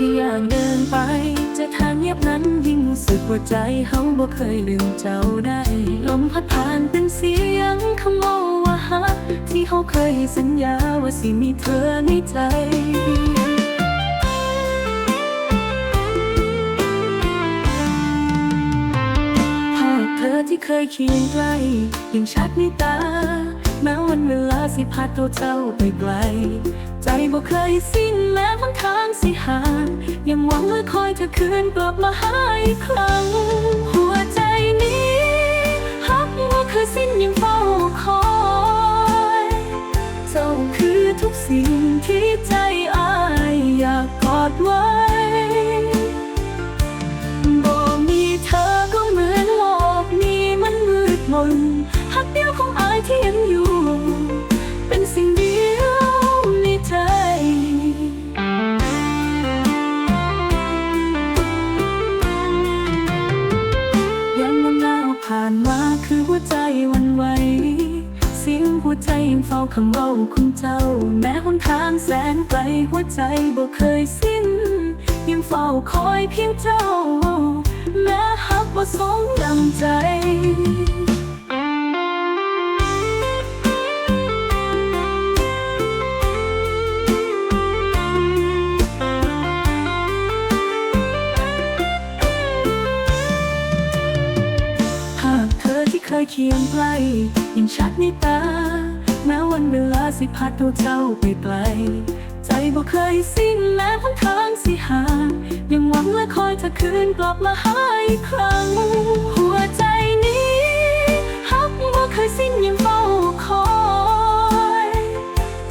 อยากเดินไป จะทางเงียบนั้นยิ่งสึกว่าใจเฮาบ่เคยลืมเจ้าได้ ลมพัดผ่านเป็นเสียงคำว่าฮักที่เฮาเคยสัญญาว่าสิมีเธอในใจภาพเธอที่เคยเคียงใกล้ยังชัดในตา แม้วันเวลาสิพาตัวเจ้าไปไกล ใจบ่เคยสิ้นแม้บางทางสิหางยังหวังว่าคอยเธอคืนกลับมาหาอีกครั้ง หัวใจนี้ฮักว่าคือสิ้นยังเฝ้าคอยเจ้าคือทุกสิ่งที่ใจอายอยากกอดไว้ หัวใจยังเฝ้าคำเว้าของเจ้า แม้หนทางแสนไกลหัวใจบ่เคยสิ้น ยังเฝ้าคอยเพียงเจ้า แม้หักบ่สมดังใจภาพเธอที่เคยเคียงใกล้ยังชัดในตา แม้วันเวลาสิพัดตัวเจ้าไปไกล ใจบ่เคยสิ้นแม้หนทางสิห่างยังหวังและคอยเธอคืนกลับมาหาอีกครั้ง หัวใจนี้ฮักบ่เคยสิ้นยังเฝ้าคอย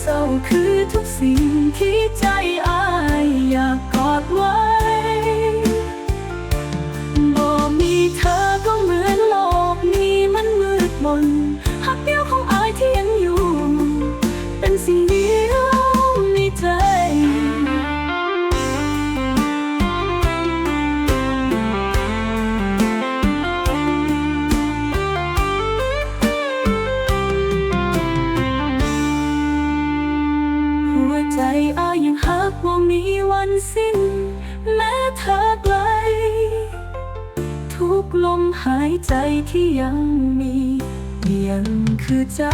เจ้าคือทุกสิ่งที่ใจอายอยากกอดไว้บ่มีเธอก็เหมือนโลกนี้มันมืดมน สิ้น แม้เธอไกล ทุกลมหายใจที่ยังมี ยังคือเจ้า